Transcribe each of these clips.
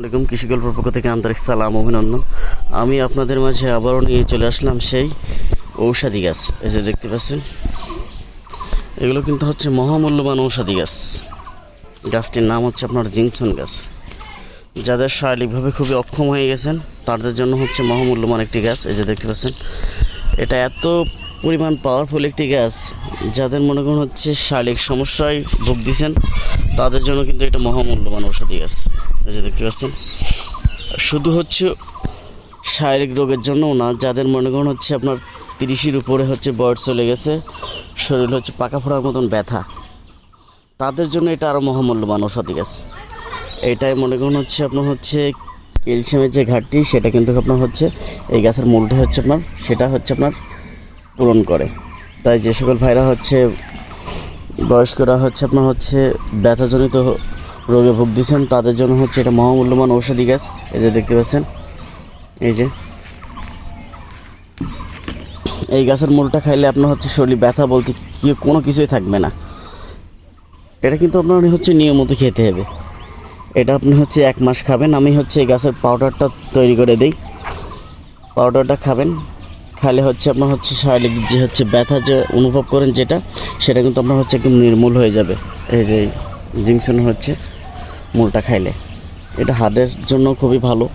আলাইকুম কৃষি গল্পের পক্ষ থেকে আন্তরিক সালাম, অভিনন্দন। আমি আপনাদের মাঝে আবারও নিয়ে চলে আসলাম সেই ঔষধি গাছ। এই যে দেখতে পাচ্ছেন, এগুলো কিন্তু হচ্ছে মহামূল্যবান ঔষধি গাছ। গাছটির নাম হচ্ছে আপনার জিনসন গাছ। যাদের শারীরিকভাবে খুবই অক্ষম হয়ে গেছেন, তাদের জন্য হচ্ছে মহামূল্যবান একটি গাছ। এই যে দেখতে পাচ্ছেন, এটা এত পরিমাণ পাওয়ারফুল একটি গ্যাস যাদের মনে করুন হচ্ছে শারীরিক সমস্যায় ভোগ ভুগতেছেন তাদের জন্য কিন্তু এটা মহামূল্যবান ঔষধি এই যে দেখতে পাচ্ছেন, শুধু হচ্ছে শারীরিক রোগের জন্যও না, যাদের মনে করুন হচ্ছে আপনার তিরিশের উপরে হচ্ছে বয়স চলে গেছে, শরীর হচ্ছে পাকা ফোড়ার মতন ব্যথা, তাদের জন্য এটা আরও মহামূল্যবান ঔষধি গাছ এটাই মনে করুন হচ্ছে আপনার হচ্ছে ক্যালসিয়ামের যে ঘাটতি, সেটা কিন্তু আপনার হচ্ছে এই গ্যাসের মূলটা হচ্ছে আপনার, সেটা হচ্ছে আপনার পূরণ করে। তাই যে সকল ভাইরা হচ্ছে, বয়স্করা হচ্ছে, আপনার হচ্ছে ব্যথাজনিত রোগে ভুগতেছেন তাদের জন্য হচ্ছে এটা মহামূল্যবান ঔষধি গাছ এই যে দেখতে পাচ্ছেন, এই যে। এই গাছের মূলটা খাইলে আপনার হচ্ছে শরীর ব্যথা বলতে কি কোনো কিছুই থাকবে না। এটা কিন্তু আপনার হচ্ছে নিয়মিত খেতে হবে। এটা আপনি হচ্ছে এক মাস খাবেন। আমি হচ্ছে এই গাছের পাউডারটা তৈরি করে দিই। পাউডারটা খাবেন। খালে হচ্ছে আপনার হচ্ছে শারীরিক যে হচ্ছে ব্যথা যে অনুভব করেন যেটা, সেটা কিন্তু আপনার হচ্ছে একদম নির্মূল হয়ে যাবে। এই যে জিংসন হচ্ছে মূলটা খাইলে। এটা হাড়ের জন্য খুবই ভালো।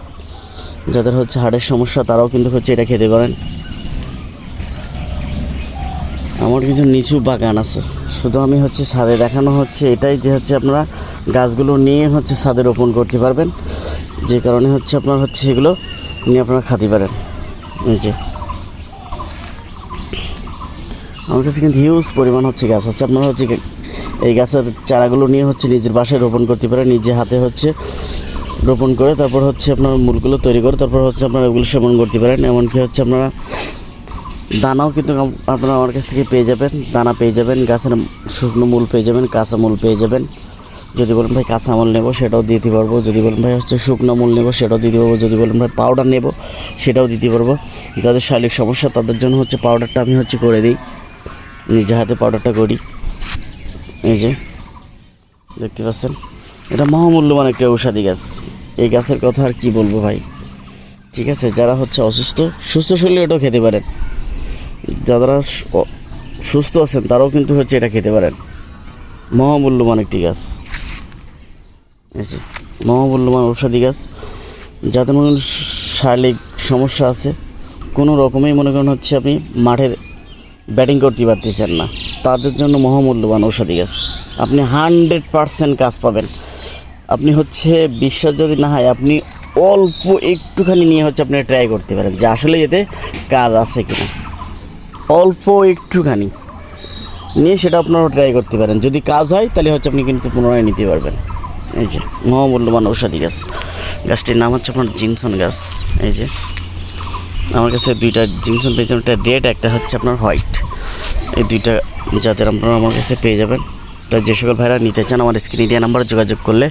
যাদের হচ্ছে হাড়ের সমস্যা, তারাও কিন্তু হচ্ছে এটা খেতে পারেন। আমার কিছু নিচু বাগান আছে। শুধু আমি হচ্ছে ছাদে দেখানো হচ্ছে, এটাই যে হচ্ছে আপনারা গাছগুলো নিয়ে হচ্ছে ছাদে রোপণ করতে পারবেন। যে কারণে হচ্ছে আপনার হচ্ছে এগুলো নিয়ে আপনারা খাতে পারেন। এই যে। আমার কাছে কিন্তু হিউজ পরিমাণ হচ্ছে গাছ আছে। আপনারা হচ্ছে এই গাছের চারাগুলো নিয়ে হচ্ছে নিজের বাসায় রোপণ করতে পারেন, নিজে হাতে হচ্ছে রোপণ করে তারপর হচ্ছে আপনার মূলগুলো তৈরি করে তারপর হচ্ছে আপনারা ওগুলো সেবন করতে পারেন। এমনকি হচ্ছে আপনারা দানাও কিন্তু আপনারা আমার কাছ থেকে পেয়ে যাবেন, দানা পেয়ে যাবেন, গাছের শুকনো মূল পেয়ে যাবেন, কাঁচা মূল পেয়ে যাবেন। যদি বলেন ভাই কাঁচা মূল নেব সেটাও দিতে পারব, যদি বলেন ভাই হচ্ছে শুকনো মূল নেব সেটাও দিতে পারব, যদি বলেন ভাই পাউডার নেব সেটাও দিতে পারব। যাদের শারীরিক সমস্যা তাদের জন্য হচ্ছে পাউডারটা আমি হচ্ছে করে দিই। নিজে হাতে পাউডারটা করি। এই যে, দেখতে পাচ্ছেন? এটা মহামূল্যবান একটা ঔষধি গাছ। এই গাছের কথা আর কি বলব ভাই? ঠিক আছে, যারা হচ্ছে অসুস্থ, সুস্থ শরীরে এটাও খেতে পারেন। যারা সুস্থ আছেন, তারাও কিন্তু হচ্ছে এটা খেতে পারেন। মহামূল্যবান একটি গাছ। মহামূল্যবান ঔষধি গাছ। যাদের মনে শারীরিক সমস্যা আছে, কোনো রকমেই মনে করেন হচ্ছে আপনি মাঠে ব্যাটিং করতে পারতেছেন না। তাদের জন্য মহামূল্যবান ঔষধি গাছ। আপনি হান্ড্রেড পারসেন্ট কাজ পাবেন। আপনি হচ্ছে বিশ্বাস যদি না হয়, আপনি অল্প একটুখানি নিয়ে হচ্ছে আপনি ট্রাই করতে পারেন যে আসলে এতে কাজ আছে কিনা। অল্প একটুখানি নিয়ে সেটা আপনারা ট্রাই করতে পারেন। যদি কাজ হয়, তাহলে হচ্ছে আপনি কিন্তু পুনরায় নিতে পারবেন। এই যে, মহামূল্যবান ঔষধি গাছ। গাছটির নাম হচ্ছে আপনার জিনসন গাছ। এই যে আমার কাছে দুইটা জিনসন পেয়েছেন একটা রেড একটা হচ্ছে আপনার হোয়াইট এই দুইটা জাতের আপনারা আমার কাছে পেয়ে যাবেন। তাই যে সকল ভাইরা নিতে চান, আমার স্ক্রিনে দেওয়া নাম্বারে যোগাযোগ করলে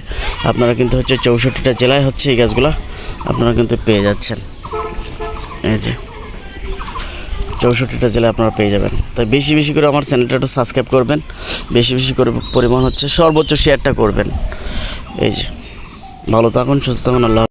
আপনারা কিন্তু হচ্ছে চৌষট্টিটা জেলায় হচ্ছে এই গাছগুলো আপনারা কিন্তু পেয়ে যাচ্ছেন। এই যে চৌষট্টিটা জেলায় আপনারা পেয়ে যাবেন। তাই বেশি বেশি করে আমার চ্যানেলটা একটু সাবস্ক্রাইব করবেন। বেশি বেশি করে পরিমাণ হচ্ছে সর্বোচ্চ শেয়ারটা করবেন। এই যে ভালো থাকুন, সুস্থ থাকুন, আল্লাহ